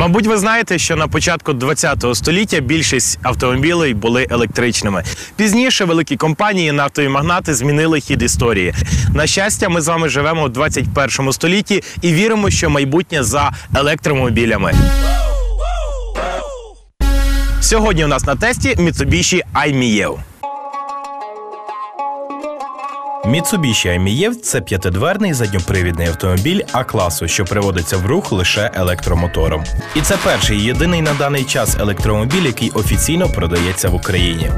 Мабуть, ви знаєте, що на початку ХХ століття більшість автомобілей були електричними. Пізніше великі компанії, нафтові магнати змінили хід історії. На щастя, ми з вами живемо у 21 столітті і віримо, що майбутнє за електромобілями. Сьогодні у нас на тесті Mitsubishi iMiev. Mitsubishi iMiev – це п'ятидверний задньопривідний автомобіль А-класу, що приводиться в рух лише електромотором. І це перший єдиний на даний час електромобіль, який офіційно продається в Україні.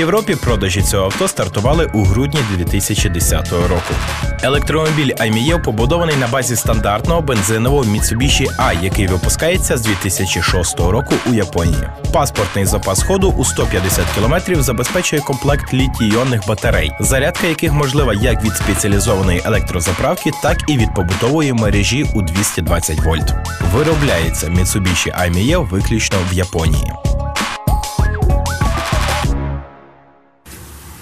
Європі продажі цього авто стартували у грудні 2010 року. Електромобіль iMiev побудований на базі стандартного бензинового Mitsubishi A, який випускається з 2006 року у Японії. Паспортний запас ходу у 150 км забезпечує комплект літій-іонних батарей, зарядка яких можлива як від спеціалізованої електрозаправки, так і від побутової мережі у 220 вольт. Виробляється Mitsubishi iMiev виключно в Японії.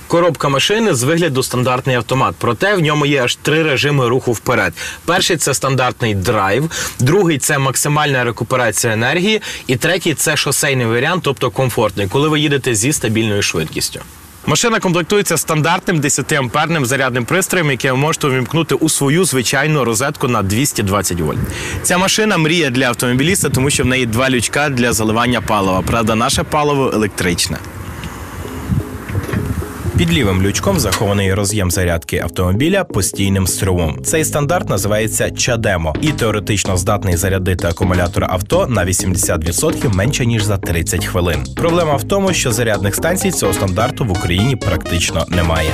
Коробка машини з вигляду стандартний автомат, проте в ньому є аж три режими руху вперед. Перший це стандартний драйв, другий це максимальна рекуперація енергії, і третій це шосейний варіант, тобто комфортний, коли ви їдете зі стабільною швидкістю. Машина комплектується стандартним 10-амперним зарядним пристроєм, який ви можете увімкнути у свою звичайну розетку на 220 вольт. Ця машина мрія для автомобіліста, тому що в неї два лючка для заливання палива. Правда, наше паливо електричне. Під лівим лючком захований роз'єм зарядки автомобіля постійним струмом. Цей стандарт називається Чадемо і теоретично здатний зарядити акумулятор авто на 80% менше ніж за 30 хвилин. Проблема в тому, що зарядних станцій цього стандарту в Україні практично немає.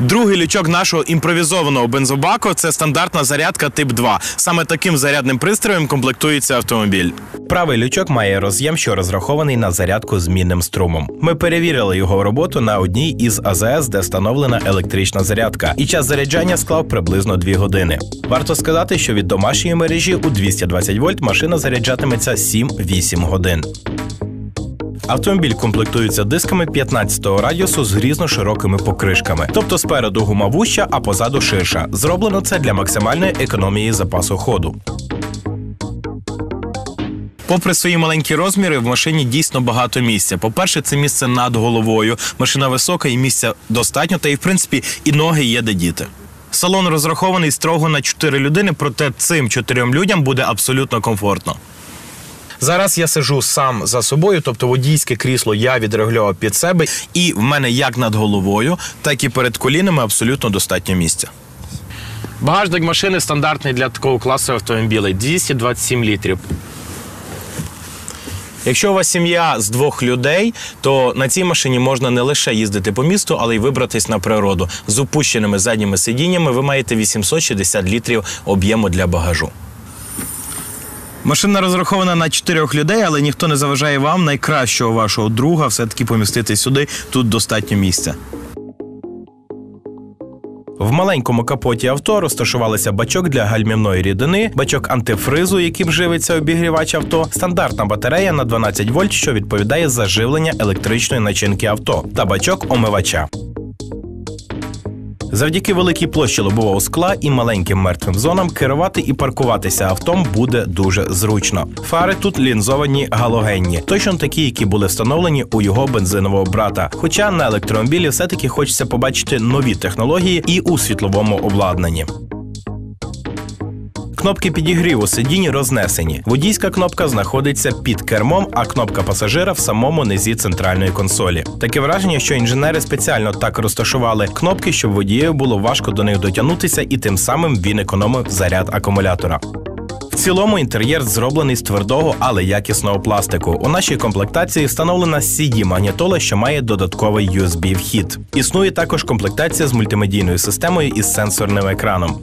Другий лючок нашого імпровізованого бензобаку це стандартна зарядка тип 2. Саме таким зарядним пристроєм комплектується автомобіль. Правий лючок має роз'єм, що розрахований на зарядку змінним струмом. Ми перевірили його роботу на одній із АЗС, де встановлена електрична зарядка, і час заряджання склав приблизно 2 години. Варто сказати, що від домашньої мережі у 220 вольт машина заряджатиметься 7-8 годин. Автомобіль комплектується дисками 15-го радіусу з грізно широкими покришками, тобто спереду гума вуща, а позаду ширша. Зроблено це для максимальної економії запасу ходу. Попри свої маленькі розміри, в машині дійсно багато місця. По-перше, це місце над головою. Машина висока і місця достатньо, та й в принципі і ноги є де діти. Салон розрахований строго на 4 людини, проте цим чотирьом людям буде абсолютно комфортно. Зараз я сижу сам за собою, тобто водійське крісло я відрегулював під себе, і в мене як над головою, так і перед колінами абсолютно достатньо місця. Багажник машини стандартний для такого класу автомобілей 227 літрів. Якщо у вас сім'я з двох людей, то на цій машині можна не лише їздити по місту, але й вибратись на природу. З опущеними задніми сидіннями ви маєте 860 літрів об'єму для багажу. Машина розрахована на чотирьох людей, але ніхто не заважає вам найкращого вашого друга все-таки помістити сюди. Тут достатньо місця. В маленькому капоті авто розташувалися бачок для гальмівної рідини, бачок антифризу, яким живиться обігрівач авто, стандартна батарея на 12 вольт, що відповідає за живлення електричної начинки авто, та бачок омивача. Завдяки великій площі лобового скла і маленьким мертвим зонам керувати і паркуватися автом буде дуже зручно. Фари тут лінзовані галогенні, точно такі, які були встановлені у його бензинового брата. Хоча на електромобілі все-таки хочеться побачити нові технології і у світловому обладнанні. Кнопки підігріву сидінь рознесені. Водійська кнопка знаходиться під кермом, а кнопка пасажира в самому низі центральної консолі. Таке враження, що інженери спеціально так розташували кнопки, щоб водієві було важко до них дотягнутися, і тим самим він економив заряд акумулятора. В цілому інтер'єр зроблений з твердого, але якісного пластику. У нашій комплектації встановлена cd магнітола, що має додатковий USB-вхід. Існує також комплектація з мультимедійною системою із сенсорним екраном.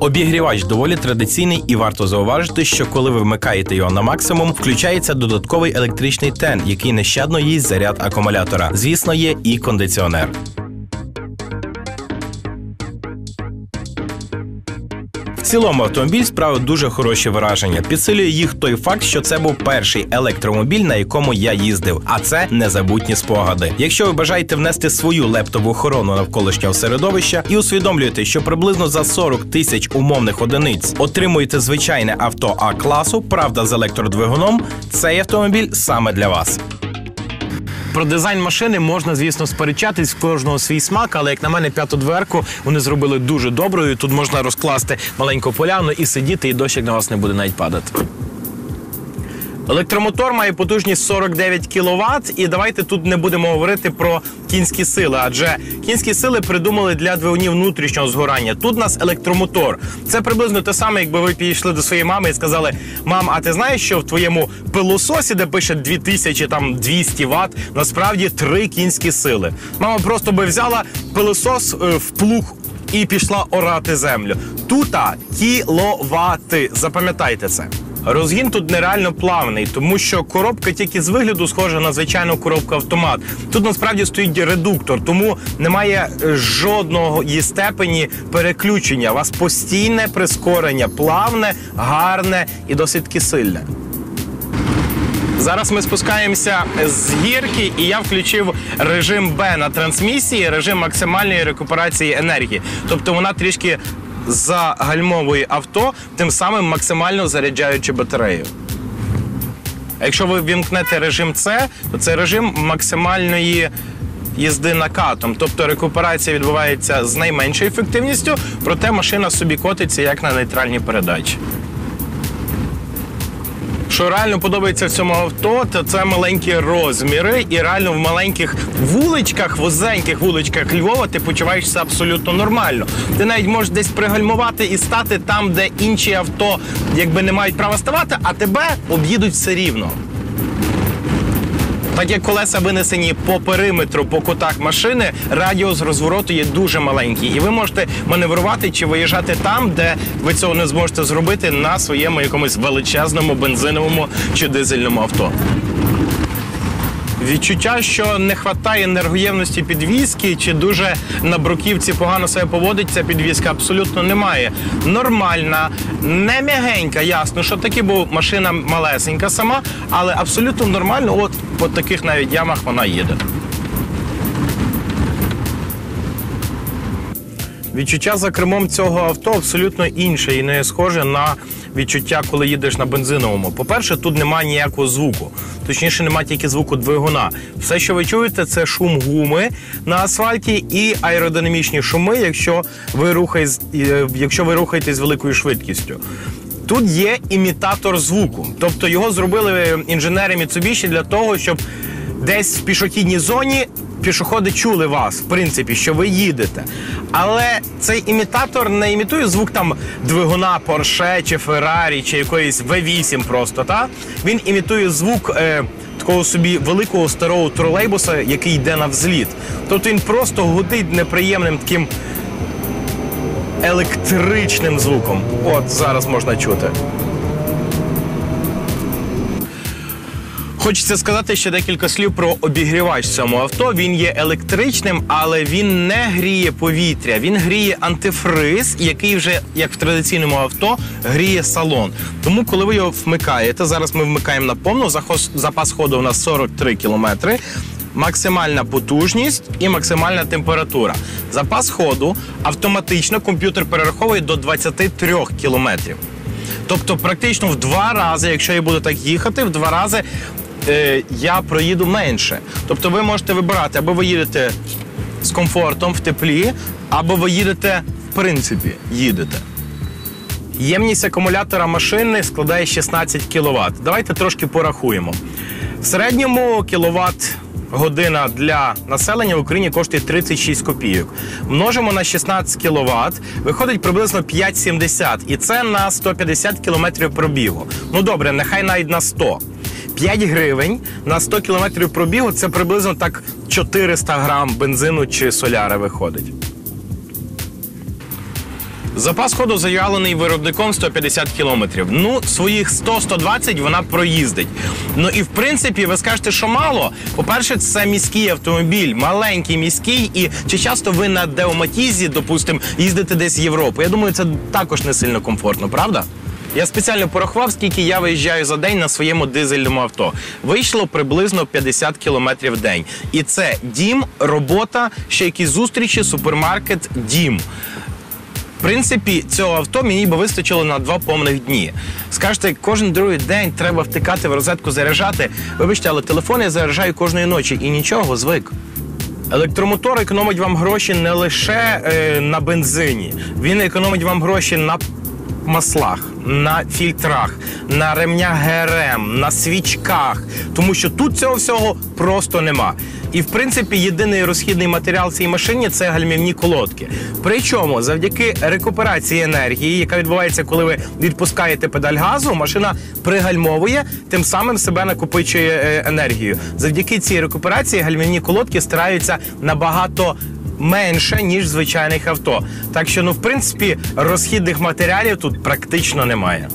Обігрівач доволі традиційний, і варто зауважити, що коли ви вмикаєте його на максимум, включається додатковий електричний тен, який нещадно їсть заряд акумулятора. Звісно, є і кондиціонер. Цілому автомобіль справив дуже хороші враження. Підсилює їх той факт, що це був перший електромобіль, на якому я їздив. А це незабутні спогади. Якщо ви бажаєте внести свою лептову охорону навколишнього середовища і усвідомлюєте, що приблизно за 40 тисяч умовних одиниць отримуєте звичайне авто А класу, правда з електродвигуном, цей автомобіль саме для вас. Про дизайн машини можна, звісно, сперечатись в кожного свій смак, але як на мене, п'яту дверку вони зробили дуже доброю. Тут можна розкласти маленьку поляну і сидіти, і дощик на вас не буде навіть падати. Електромотор має потужність 49 кВт, і давайте тут не будемо говорити про кінські сили, адже кінські сили придумали для двигунів внутрішнього згорання. Тут у нас електромотор. Це приблизно те саме, якби ви підійшли до своєї мами і сказали: Мам, а ти знаєш, що в твоєму пилососі, де пише 2000 там 200 Вт, насправді 3 кінські сили. Мама просто би взяла пилосос е, в плуг. І пішла орати землю. Тута кіловати. Запам'ятайте це. Розгін тут нереально плавний, тому що коробка тільки з вигляду схожа на звичайну коробку автомат. Тут насправді стоїть редуктор, тому немає жодного її степені переключення. У вас постійне прискорення, плавне, гарне і досить таки сильне. Зараз ми спускаємося з гірки, і я включив режим Б на трансмісії, режим максимальної рекуперації енергії. Тобто вона трішки загальмовує авто, тим самим максимально заряджаючи батарею. А якщо ви вімкнете режим С, то це режим максимальної їзди накатом. Тобто рекуперація відбувається з найменшою ефективністю, проте машина собі котиться як на нейтральній передачі. Що реально подобається в цьому авто, то це маленькі розміри, і реально в маленьких вуличках, вузеньких вуличках Львова ти почуваєшся абсолютно нормально. Ти навіть можеш десь пригальмувати і стати там, де інші авто якби не мають права ставати, а тебе об'їдуть все рівно. Так як колеса винесені по периметру, по кутах машини, радіус розвороту є дуже маленький, і ви можете маневрувати чи виїжджати там, де ви цього не зможете зробити на своєму якомусь величезному бензиновому чи дизельному авто. Відчуття, що не вистачає енергоємності підвізки, чи дуже на бруківці погано себе поводить ця підвізка, абсолютно немає. Нормальна, не м'ягенька, ясно, що таки, бо машина малесенька сама, але абсолютно нормально, от по таких навіть ямах вона їде. Відчуття за кермом цього авто абсолютно інше і не схоже на відчуття, коли їдеш на бензиновому. По-перше, тут немає ніякого звуку. Точніше, немає тільки звуку двигуна. Все, що ви чуєте, це шум гуми на асфальті і аеродинамічні шуми, якщо ви рухаєтесь, якщо ви рухаєтесь великою швидкістю. Тут є імітатор звуку, тобто його зробили інженери Mitsubishi для того, щоб десь в пішохідній зоні пішоходи чули вас, в принципі, що ви їдете. Але цей імітатор не імітує звук там двигуна Porsche чи Ferrari, чи якоїсь V8 просто. Та? Він імітує звук е, такого собі великого старого тролейбуса, який йде на взліт. Тобто він просто гудить неприємним таким електричним звуком. От зараз можна чути. Хочеться сказати ще декілька слів про обігрівач цьому авто. Він є електричним, але він не гріє повітря. Він гріє антифриз, який вже як в традиційному авто гріє салон. Тому, коли ви його вмикаєте, зараз ми вмикаємо на повну, запас ходу у нас 43 кілометри. Максимальна потужність і максимальна температура. Запас ходу автоматично комп'ютер перераховує до 23 кілометрів. Тобто, практично в два рази, якщо я буду так їхати, в два рази е, я проїду менше. Тобто ви можете вибирати, або ви їдете з комфортом в теплі, або ви їдете, в принципі, їдете. Ємність акумулятора машини складає 16 кВт. Давайте трошки порахуємо. В середньому кіловат година для населення в Україні коштує 36 копійок. Множимо на 16 кВт, виходить приблизно 5,70. І це на 150 км пробігу. Ну добре, нехай навіть на 100. 5 гривень на 100 км пробігу це приблизно так 400 грам бензину чи соляри виходить. Запас ходу заявлений виробником 150 кілометрів. Ну, своїх 100-120 вона проїздить. Ну і в принципі, ви скажете, що мало. По-перше, це міський автомобіль, маленький міський, і чи часто ви на Деоматізі, допустимо, їздите десь в Європу? Я думаю, це також не сильно комфортно, правда? Я спеціально порахував, скільки я виїжджаю за день на своєму дизельному авто. Вийшло приблизно 50 кілометрів в день. І це дім, робота, ще якісь зустрічі, супермаркет, дім. В принципі, цього авто мені би вистачило на два повних дні. Скажете, кожен другий день треба втикати в розетку, заряджати. Вибачте, але телефон я заряджаю кожної ночі і нічого, звик. Електромотор економить вам гроші не лише е, на бензині, він економить вам гроші на маслах, на фільтрах, на ремнях ГРМ, на свічках, тому що тут цього всього просто нема. І в принципі єдиний розхідний матеріал цій машині це гальмівні колодки. Причому завдяки рекуперації енергії, яка відбувається, коли ви відпускаєте педаль газу, машина пригальмовує, тим самим себе накопичує е, енергію. Завдяки цій рекуперації гальмівні колодки стараються набагато менше, ніж звичайних авто. Так що, ну, в принципі, розхідних матеріалів тут практично немає.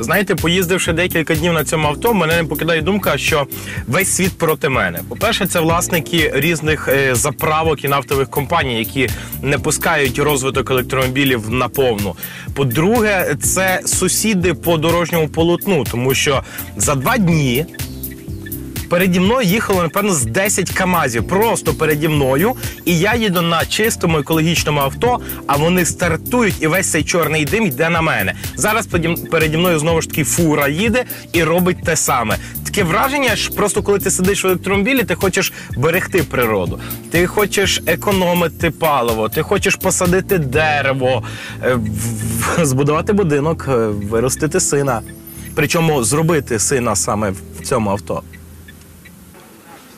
Знаєте, поїздивши декілька днів на цьому авто, мене не покидає думка, що весь світ проти мене. По-перше, це власники різних е, заправок і нафтових компаній, які не пускають розвиток електромобілів наповну. По-друге, це сусіди по дорожньому полотну, тому що за два дні переді мною їхало, напевно, з 10 камазів. Просто переді мною. І я їду на чистому екологічному авто, а вони стартують, і весь цей чорний дим йде на мене. Зараз переді- мною знову ж таки фура їде і робить те саме. Таке враження, що просто коли ти сидиш в електромобілі, ти хочеш берегти природу, ти хочеш економити паливо, ти хочеш посадити дерево, е, збудувати будинок, е, виростити сина. Причому зробити сина саме в цьому авто.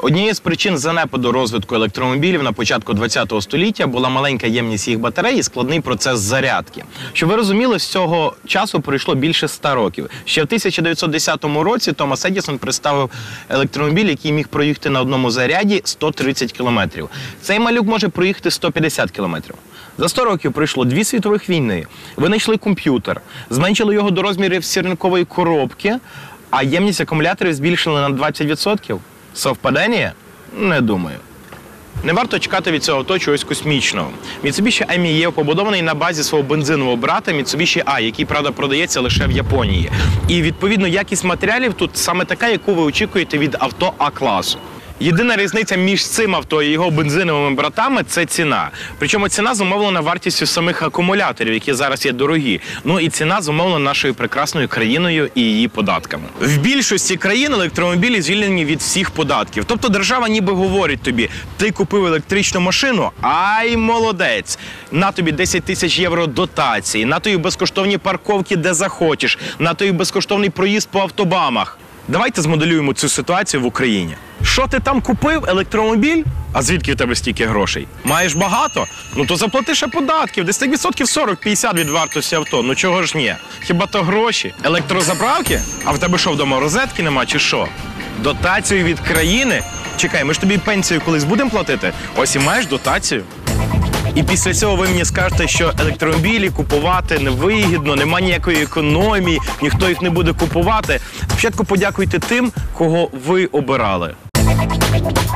Однією з причин занепаду розвитку електромобілів на початку ХХ століття була маленька ємність їх батарей і складний процес зарядки. Щоб ви розуміли, з цього часу пройшло більше ста років. Ще в 1910 році Томас Едісон представив електромобіль, який міг проїхати на одному заряді 130 кілометрів. Цей малюк може проїхати 150 кілометрів. За 100 років пройшло дві світових війни. Винайшли комп'ютер, зменшили його до розмірів сірникової коробки, а ємність акумуляторів збільшили на 20%. Совпадення? Не думаю. Не варто чекати від цього авто чогось космічного. Mitsubishi AMIE побудований на базі свого бензинового брата Mitsubishi A, який, правда, продається лише в Японії. І відповідно якість матеріалів тут саме така, яку ви очікуєте від авто А-класу. Єдина різниця між цим авто і його бензиновими братами це ціна. Причому ціна зумовлена вартістю самих акумуляторів, які зараз є дорогі. Ну і ціна зумовлена нашою прекрасною країною і її податками. В більшості країн електромобілі звільнені від всіх податків. Тобто держава ніби говорить тобі: ти купив електричну машину, ай молодець! На тобі 10 тисяч євро дотації, на тобі безкоштовні парковки, де захочеш, на тобі безкоштовний проїзд по автобамах. Давайте змоделюємо цю ситуацію в Україні. Що ти там купив? Електромобіль? А звідки в тебе стільки грошей? Маєш багато? Ну то заплати ще податків, десь так відсотків 40-50 від вартості авто. Ну чого ж ні? Хіба то гроші? Електрозаправки? А в тебе що вдома розетки нема чи що? Дотацію від країни? Чекай, ми ж тобі пенсію колись будемо платити? Ось і маєш дотацію. І після цього ви мені скажете, що електромобілі купувати невигідно, нема ніякої економії, ніхто їх не буде купувати. Спочатку подякуйте тим, кого ви обирали. Thank you.